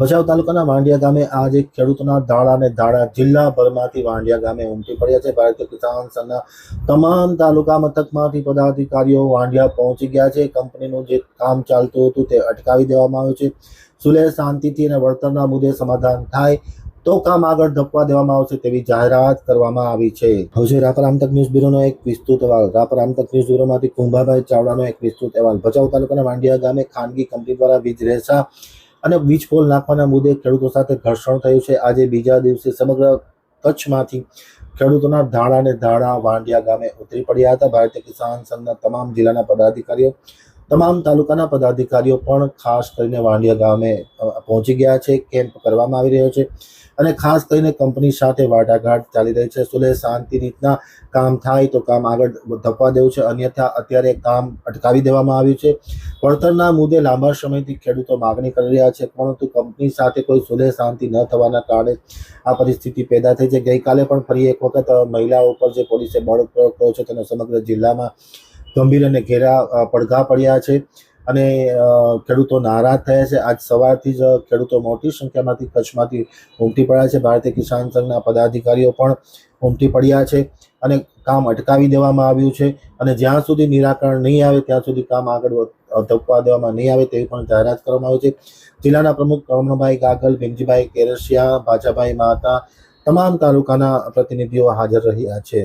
ભચાઉ તાલુકાના વાંડિયા ગામે આજે ખેડૂતોના ધાડા અને ધાડા જિલ્લાભરમાંથી વાંડિયા ગામે ઉમટી પડ્યા છે. ભારતીય કિસાન સંઘના તમામ તાલુકા મથકમાંથી પદાધિકારીઓ વાંડિયા પહોંચી ગયા છે. કંપનીનું જે કામ ચાલતું હતું તે અટકાવી દેવામાં આવ્યું છે. સુલેહ શાંતિથી અને વળતરના મુદ્દે સમાધાન થાય તો કામ આગળ ધપવા દેવામાં આવશે તેવી જાહેરાત કરવામાં આવી છે. હવે રાપર આમતક ન્યૂઝ બ્યુરોનો એક વિસ્તૃત અહેવાલ. રાપર આમતક ન્યૂઝ બ્યુરોમાંથી કુંભાભાઈ ચાવડાનો એક વિસ્તૃત અહેવાલ. ભચાઉ તાલુકાના વાંડિયા ગામે ખાનગી કંપની દ્વારા વીજ રેસા અને વીજ પોલ નાખવાના મુદ્દે ખેડૂતો સાથે ઘર્ષણ થયું છે. આજે બીજા દિવસે સમગ્ર કચ્છમાંથી ખેડૂતોના ધાડા અને ધાડા વાંડિયા ગામે ઉતરી પડ્યા હતા. ભારતીય કિસાન સંઘના તમામ જિલ્લાના પદાધિકારીઓ તમામ તાલુકાના પદાધિકારીઓ પણ ખાસ કરીને વાંડિયા ગામે પહોંચી ગયા છે, કેમ્પ કરવામાં આવી રહ્યો છે અને ખાસ કરીને કંપની સાથે વાટાઘાટ ચાલી રહી છે. સુલે શાંતિ રીતના કામ થાય તો કામ આગળ ધપવા દેવું છે. અન્યથા અત્યારે કામ અટકાવી દેવામાં આવ્યું છે. વળતરના મુદ્દે લાંબા સમયથી ખેડૂતો માગણી કરી રહ્યા છે, પરંતુ કંપની સાથે કોઈ સુલે શાંતિ ન થવાના કારણે આ પરિસ્થિતિ પેદા થઈ છે. ગઈકાલે પણ ફરી એક વખત મહિલાઓ ઉપર જે પોલીસે બળ પ્રયોગ કર્યો છે તેનો સમગ્ર જિલ્લામાં ગંભીર અને ઘેરા પડઘા પડ્યા છે અને ખેડૂતો નારાજ થયા છે. આજ સવારથી જ ખેડૂતો મોટી સંખ્યામાંથી કચ્છમાંથી ઉમટી પડ્યા છે. ભારતીય કિસાન સંઘના પદાધિકારીઓ પણ ઉમટી પડ્યા છે અને કામ અટકાવી દેવામાં આવ્યું છે અને જ્યાં સુધી નિરાકરણ નહીં આવે, ત્યાં સુધી કામ આગળ ધપવા દેવામાં નહીં આવે તેવી પણ જાહેરાત કરવામાં આવી છે. જિલ્લાના પ્રમુખ કમળભાઈ ગાગલ, ભીમજીભાઈ કેરસિયા, ભાજાભાઈ માતા તમામ તાલુકાના પ્રતિનિધિઓ હાજર રહ્યા છે.